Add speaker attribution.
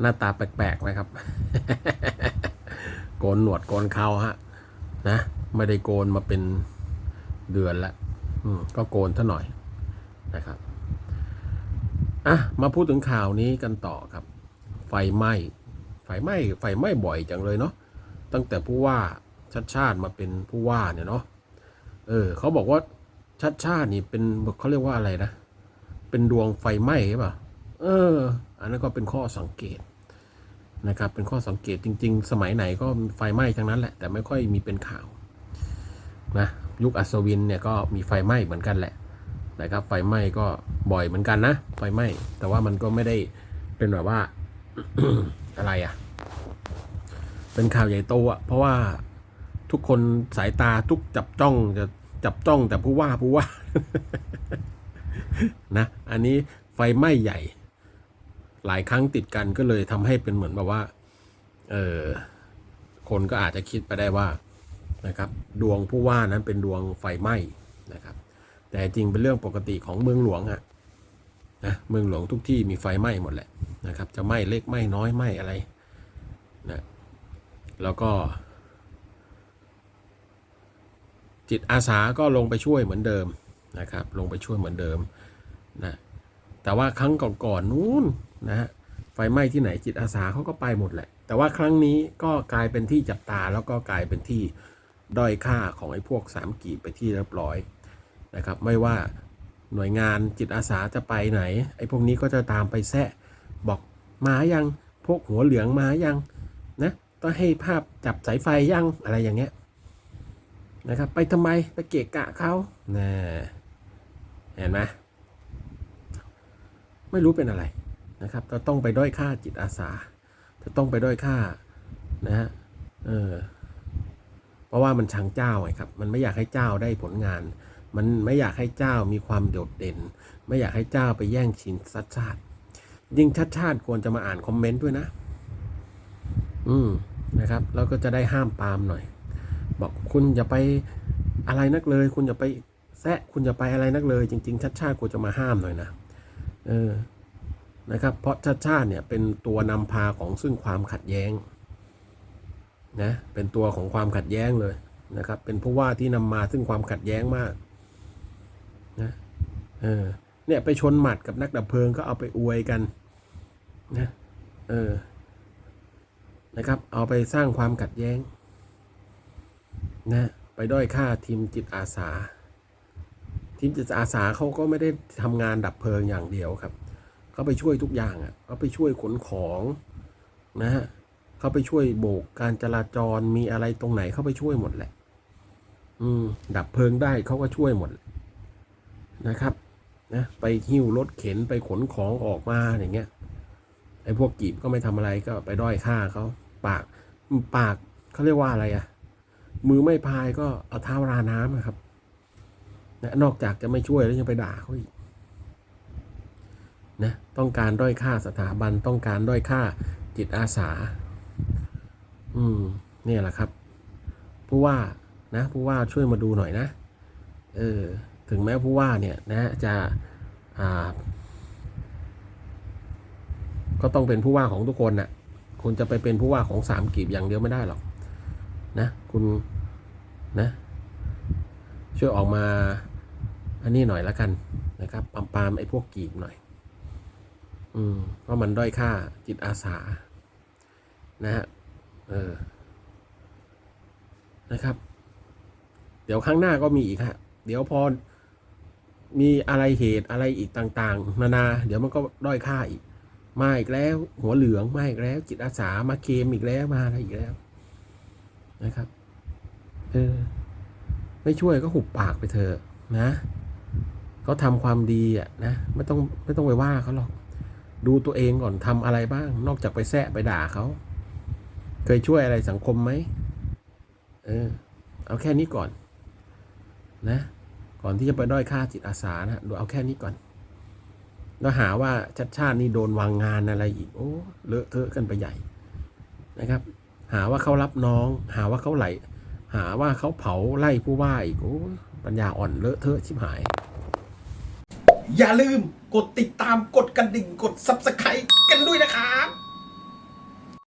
Speaker 1: หน้าตาแปลกๆไหมครับ โกนหนวดโกนเขาฮะ นะ ไม่ได้โกนมาเป็นเดือนละอืมก็โกนท่าหน่อยนะครับอะมาพูดถึงข่าวนี้กันต่อครับ ไฟไหม้ไฟไหม้ไฟไหม้บ่อยจังเลยเนาะตั้งแต่ผู้ว่าชัดชาติมาเป็นผู้ว่าเนี่ยเนาะเออเขาบอกว่าชัดชาตินี่เป็นเขาเรียกว่าอะไรนะ เป็นดวงไฟไหม้ใช่ป่ะเออ อันนั้นก็เป็นข้อสังเกต นะครับเป็นข้อสังเกตจริง ๆ สมัยไหนก็ไฟไหม้ทั้งนั้นแหละแต่ไม่ค่อยมีเป็นข่าวนะยุคอัศวินเนี่ยก็มีไฟไหม้เหมือนกันแหละนะครับไฟไหม้ก็บ่อยเหมือนกันนะไฟไหม้แต่ว่ามันก็ไม่ได้เป็นแบบว่าอะไรอะเป็นข่าวใหญ่โตอะเพราะว่าทุกคนสายตาทุกจับจ้องจะจับจ้องแต่ผู้ว่าผู้ว่านะ อันนี้ไฟไหม้ใหญ่ หลายครั้งติดกันก็เลยทำให้เป็นเหมือนแบบว่า เออคนก็อาจจะคิดไปได้ว่านะครับ ดวงผู้ว่านั้นเป็นดวงไฟไหม้นะครับ แต่จริงเป็นเรื่องปกติของเมืองหลวงอะนะเมืองหลวงทุกที่มีไฟไหม้หมดแหละนะครับ จะไหม้เล็กไหม้น้อยไหม้อะไรนะแล้วก็ จิตอาสาก็ลงไปช่วยเหมือนเดิมนะครับ ลงไปช่วยเหมือนเดิมนะ แต่ว่าครั้งก่อนๆนู้นนะฮะไฟไหม้ที่ไหนจิตอาสาเขาก็ไปหมดแหละ แต่ว่าครั้งนี้ก็กลายเป็นที่จับตาแล้วก็กลายเป็นที่ด้อยค่าของไอ้พวกสามกีบไปที่เรียบร้อยนะครับ ไม่ว่าหน่วยงานจิตอาสาจะไปไหน ไอ้พวกนี้ก็จะตามไปแซะบอกมายังพวกหัวเหลืองมายังนะต้องให้ภาพจับสายไฟยังอะไรอย่างเงี้ยนะครับ ไปทำไมไปเกะกะเขานะเห็นไหม ไม่รู้เป็นอะไรนะครับจะต้องไปด้อยค่าจิตอาสา จะต้องไปด้อยค่านะฮะเออเพราะว่ามันชังเจ้าไงครับ มันไม่อยากให้เจ้าได้ผลงาน มันไม่อยากให้เจ้ามีความโดดเด่น ไม่อยากให้เจ้าไปแย่งชิงสัดชาติ ยิ่งชัดชาติควรจะมาอ่านคอมเมนต์ด้วยนะ อืมนะครับ แล้วก็จะได้ห้ามปามหน่อย บอกคุณอย่าไปอะไรนักเลย คุณอย่าไปแซะคุณอย่าไปอะไรนักเลย จริง ๆ ชัดชาติควรจะมาห้ามหน่อยนะ เออนะครับ เพราะชัดชาติเนี่ยเป็นตัวนำพาของซึ่งความขัดแย้งนะเป็นตัวของความขัดแย้งเลยนะครับ เป็นผู้ว่าที่นำมาซึ่งความขัดแย้งมากนะเออเนี่ยไปชนหมัดกับนักดับเพลิงก็เอาไปอวยกันนะเออนะครับ เอาไปสร้างความขัดแย้งนะไปด้อยค่าทีมจิตอาสา ทีมจิตอาสาเขาก็ไม่ได้ทำงานดับเพลิงอย่างเดียวครับเขาไปช่วยทุกอย่างอะเขาไปช่วยขนของนะฮะเขาไปช่วยโบกการจราจรมีอะไรตรงไหนเขาไปช่วยหมดแหละ อืม ดับเพลิงได้เขาก็ช่วยหมดนะครับนะไปหิ้วรถเข็นไปขนของออกมาอย่างเงี้ยไอ้พวกกีบก็ไม่ทำอะไรก็ไปด้อยค่าเขาปากปากเขาเรียกว่าอะไรอะมือไม่พายก็เอาเท้าราน้ำครับ นะนอกจากจะไม่ช่วยแล้วยังไปด่าเขาอีกนะต้องการด้อยค่าสถาบันต้องการด้อยค่าจิตอาสา อืมเนี่ยแหละครับผู้ว่านะผู้ว่าช่วยมาดูหน่อยนะเออถึงแม้ผู้ว่าเนี่ยนะจะอ่าก็ต้องเป็นผู้ว่าของทุกคนนะ่ะคุณจะไปเป็นผู้ว่าของสามกีบอย่างเดียวไม่ได้หรอกนะคุณนะ ช่วยออกมาอันนี้หน่อยละกันนะครับปามปามไอ้พวกกีบหน่อย อืมเพราะมันด้อยค่าจิตอาสา นะฮะเออนะครับ เดี๋ยวข้างหน้าก็มีอีกฮะ เดี๋ยวพอมีอะไรเหตุอะไรอีกต่าง ๆ นานา เดี๋ยวมันก็ด้อยค่าอีก มาอีกแล้ว หัวเหลืองมาอีกแล้ว จิตอาสามาเคมอีกแล้วมาอะไรอีกแล้ว นะครับ เออ ไม่ช่วยก็หุบปากไปเถอะนะเขาทำความดีอะนะไม่ต้องไม่ต้องไปว่าเขาหรอก ดูตัวเองก่อนทำอะไรบ้าง นอกจากไปแซะไปด่าเขาเคยช่วยอะไรสังคมไหมเออเอาแค่นี้ก่อน นะ ก่อนที่จะไปด้อยค่าจิตอาสานะดูเอาแค่นี้ก่อนแล้วหาว่าชัดชาตินี่โดนวางงานอะไรอีก โอ้เลอะเทอะกันไปใหญ่นะครับ หาว่าเขารับน้อง หาว่าเขาไหล หาว่าเขาเผาไล่ผู้ว่าอีกโอ้ปัญญาอ่อนเลอะเทอะชิบหาย
Speaker 2: อย่าลืมกดติดตามกดกระดิ่งกด Subscribe กันด้วยนะครับ